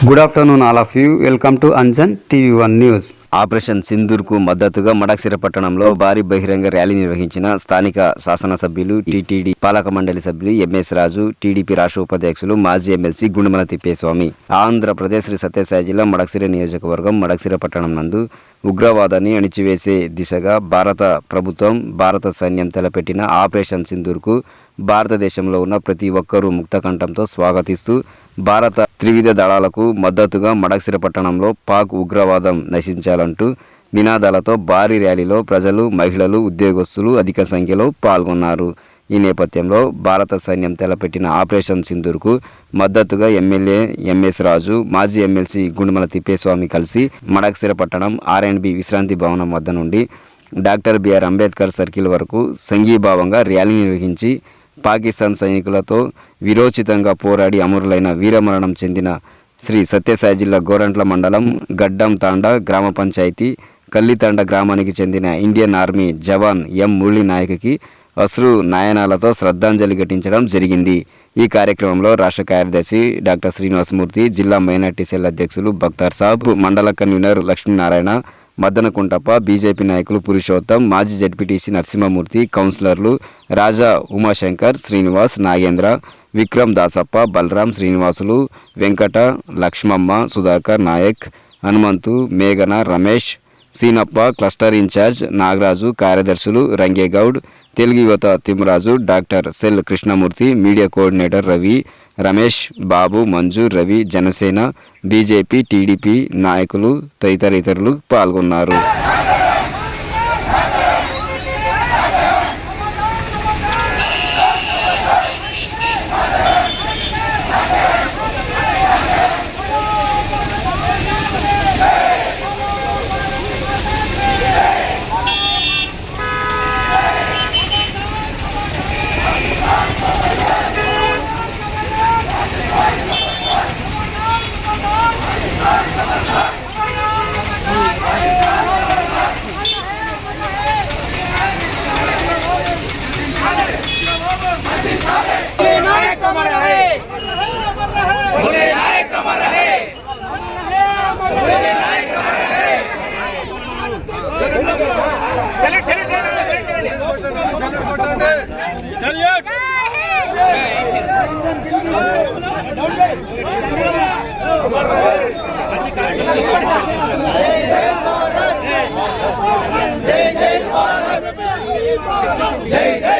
Good afternoon all of you welcome to Anjan TV one news operation సింధూర్కు మద్దతుగా మడక్సిర పట్టణంలో భారీ బహిరంగ ర్యాలీ నిర్వహించిన స్థానిక శాసనసభ్యులు టీటీడీ పాలక మండలి సభ్యులు ఎంఎస్ రాజు టీడీపీ రాష్ట్ర ఉపాధ్యక్షులు మాజీ ఎమ్మెల్సీ గుండుమల తిప్పేస్వామి. ఆంధ్రప్రదేశ్ శ్రీ సత్యసాయి జిల్లా మడక్సిర నియోజకవర్గం మడక్సిర పట్టణం నందు ఉగ్రవాదాన్ని అణిచివేసే దిశగా భారత ప్రభుత్వం భారత సైన్యం తలపెట్టిన ఆపరేషన్ సింధూర్కు భారతదేశంలో ఉన్న ప్రతి ఒక్కరూ ముక్తకంఠంతో స్వాగతిస్తూ భారత త్రివిధ దళాలకు మద్దతుగా మడక్సిర పట్టణంలో పాక్ ఉగ్రవాదం నశించాలంటూ నినాదాలతో భారీ ర్యాలీలో ప్రజలు మహిళలు ఉద్యోగస్తులు అధిక సంఖ్యలో పాల్గొన్నారు. ఈ నేపథ్యంలో భారత సైన్యం తలపెట్టిన ఆపరేషన్ సింధూర్కు మద్దతుగా ఎమ్మెల్యే ఎంఎస్ రాజు మాజీ ఎమ్మెల్సీ గుండుమల తిప్పేస్వామి కలిసి మడక్సిర పట్టణం ఆర్ అండ్ బి విశ్రాంతి భవనం వద్ద నుండి డాక్టర్ బిఆర్ అంబేద్కర్ సర్కిల్ వరకు సంఘీభావంగా ర్యాలీ నిర్వహించి పాకిస్తాన్ సైనికులతో విరోచితంగా పోరాడి అమరులైన వీరమరణం చెందిన శ్రీ సత్యసాయి జిల్లా గోరంట్ల మండలం గడ్డం తాండ గ్రామ పంచాయతీ కల్లితాండ గ్రామానికి చెందిన Indian army jawan M Murali నాయక్కి అశ్రు నాయనాలతో శ్రద్ధాంజలి ఘటించడం జరిగింది. ఈ కార్యక్రమంలో రాష్ట్ర కార్యదర్శి డాక్టర్ శ్రీనివాసమూర్తి జిల్లా మైనార్టీ సెల్ అధ్యక్షులు బక్తార్ సాబ్ మండల కన్వీనర్ లక్ష్మీనారాయణ మద్దనకుంటప్ప బీజేపీ నాయకులు పురుషోత్తం మాజీ జడ్పీటీసీ నరసింహమూర్తి కౌన్సిలర్లు రాజా ఉమాశంకర్ శ్రీనివాస్ నాగేంద్ర విక్రమ్ దాసప్ప బలరాం శ్రీనివాసులు వెంకట లక్ష్మమ్మ సుధాకర్ నాయక్ హనుమంతు మేఘన రమేష్ సీనప్ప క్లస్టర్ ఇన్ఛార్జ్ నాగరాజు కార్యదర్శులు రంగేగౌడ్ తెలుగు యువత Thimmaraju doctor cell Krishnamurthy media coordinator Ravi Ramesh Babu Manju Ravi Janasena BJP TDP నాయకులు తదితర ఇతరులు పాల్గొన్నారు. जय जय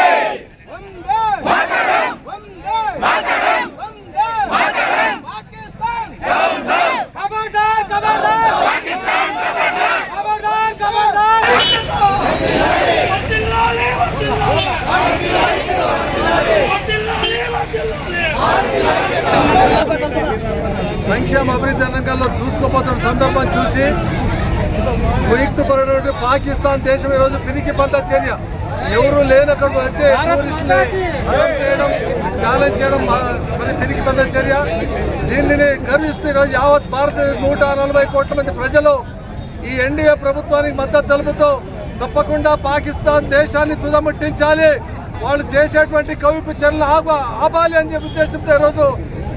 సంక్షేమ అభివృద్ధి రంగంలో దూసుకుపోతున్న సందర్భం చూసి కుయుక్తపడినటువంటి పాకిస్తాన్ దేశం ఈరోజు పిరికి పంత చర్య. ఎవరు లేనక్కడ వచ్చే టూరిస్టుని హతం చేయడం ఛాలెంజ్ చేయడం మరి పిరికి పంత చర్య. దీనిని గర్విస్తూ ఈరోజు యావత్ భారతదేశ నూట నలభై కోట్ల మంది ప్రజలు ఈ ఎన్డీఏ ప్రభుత్వానికి మద్దతు తెలుపుతూ తప్పకుండా పాకిస్తాన్ దేశాన్ని తుదముట్టించాలి. వాళ్ళు చేసేటువంటి కవిపు చర్యలు ఆప ఆపాలి అని చెప్పి ఉద్దేశంతో ఈరోజు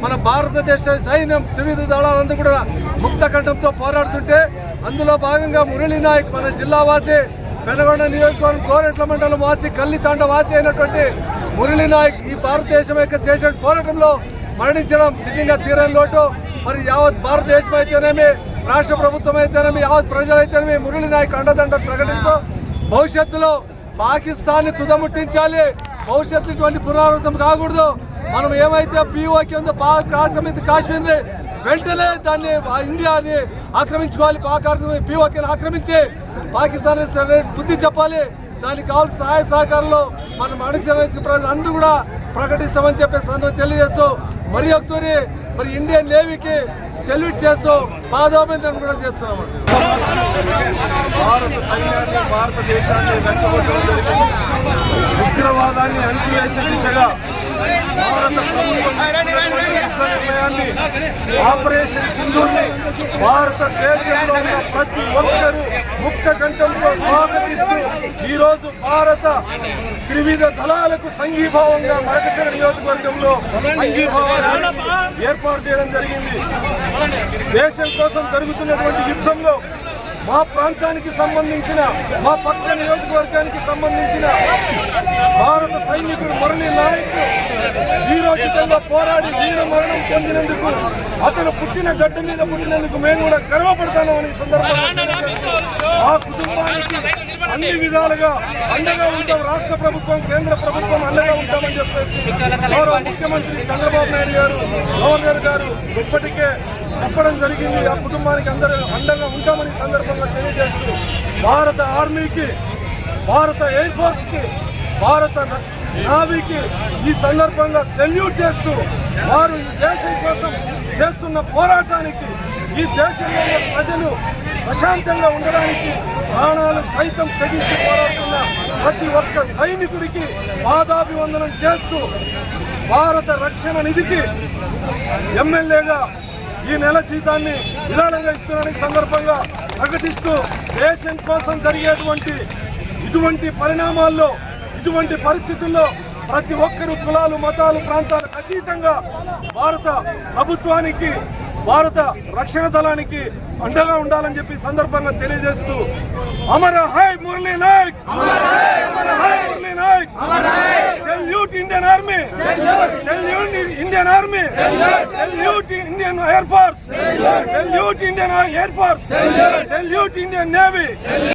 మన భారతదేశ సైన్యం త్రివిధ దళాలందరూ కూడా ముక్త కంఠంతో పోరాడుతుంటే అందులో భాగంగా మురళీ నాయక్ మన జిల్లా వాసి పెనగొండ నియోజకవర్గం కోరెట్ల మండలం వాసి కల్లితాండ వాసి అయినటువంటి మురళీ నాయక్ ఈ భారతదేశం యొక్క చేసే పోరాటంలో మరణించడం నిజంగా తీరని లోటు. మరి యావత్ భారతదేశం అయితేనేమి రాష్ట్ర ప్రభుత్వం అయితేనేమి యావత్ ప్రజలైతేనేమి మురళీ నాయక్ అండదండ ప్రకటిస్తూ భవిష్యత్తులో పాకిస్తాన్ తుదముట్టించాలి. భవిష్యత్తు ఇటువంటి పునరావృతం కాకూడదు. మనం ఏమైతే పీఓకి ఉందో పాక్ ఆక్రమిత కాశ్మీర్ని వెంటనే దాన్ని ఇండియాని ఆక్రమించుకోవాలి. పాక్ పీఓకేని ఆక్రమించి పాకిస్తాన్ బుద్ధి చెప్పాలి. దానికి కావాల్సిన సహాయ సహకారంలో మనం అణిచిన ప్రజలు అందరూ కూడా ప్రకటిస్తామని చెప్పేసి అందరూ తెలియజేస్తూ మరి ఒకసారి మరి ఇండియన్ నేవీకి సెల్యూట్ చేస్తూ పాదోభిందనం కూడా చేస్తున్నాం భారత సైన్యాన్ని భారతదేశాన్ని రెచ్చగొట్టడం జరిగింది. ఉగ్రవాదాన్ని అణిచివేసే దిశగా భారత ప్రభుత్వం ఆపరేషన్ సింధుని భారతదేశంలో ఉన్న ప్రతి ఒక్కరూ ముక్త గంటలతో స్వాగతిస్తూ ఈరోజు భారత త్రివిధ దళాలకు సంఘీభావంగా మరకసర నియోజకవర్గంలో సంఘీభావాన్ని ఏర్పాటు చేయడం జరిగింది. దేశం కోసం జరుగుతున్నటువంటి యుద్ధంలో మా ప్రాంతానికి సంబంధించిన మా పక్క నియోజకవర్గానికి సంబంధించిన భారత సైనికుడు మురళీ నాయక్ వీరోచితంగా పోరాడి వీర మరణం పొందినందుకు అతను పుట్టిన గడ్డ మీద పుట్టినందుకు మేము కూడా గర్వపడతాను ఈ సందర్భంగా ఆ కుటుంబానికి అన్ని విధాలుగా అండగా ఉంటాం. రాష్ట్ర ప్రభుత్వం కేంద్ర ప్రభుత్వం అండగా ఉంటామని చెప్పేసి గౌరవ ముఖ్యమంత్రి చంద్రబాబు నాయుడు గారు గవర్నర్ గారు ఇప్పటికే చెప్పడం జరిగింది. ఆ కుటుంబానికి అందరూ అండగా ఉంటామని సందర్భంగా తెలియజేస్తూ భారత ఆర్మీకి భారత ఎయిర్ ఫోర్స్కి భారత నావీకి ఈ సందర్భంగా సెల్యూట్ చేస్తూ వారు ఈ దేశం కోసం చేస్తున్న పోరాటానికి ఈ దేశంలో ప్రజలు ప్రశాంతంగా ఉండడానికి ప్రాణాలు సైతం తెగించి పోరాడుతున్న ప్రతి ఒక్క సైనికుడికి పాదాభివందనం చేస్తూ భారత రక్షణ నిధికి ఎమ్మెల్యేగా ఈ నెల జీతాన్ని విధానంగా ఇస్తున్న సందర్భంగా ప్రకటిస్తూ దేశం కోసం జరిగేటువంటి ఇటువంటి పరిణామాల్లో ఇటువంటి పరిస్థితుల్లో ప్రతి ఒక్కరూ కులాలు మతాలు ప్రాంతాలకు అతీతంగా భారత ప్రభుత్వానికి భారత రక్షణ దళానికి అండగా ఉండాలని చెప్పి సందర్భంగా తెలియజేస్తూ అమర హై Murali Nayak! High Murali Nayak Indian Army! Salute Indian Army! Salute Indian Air Force! Salute Indian Air Force! Salute Indian Navy!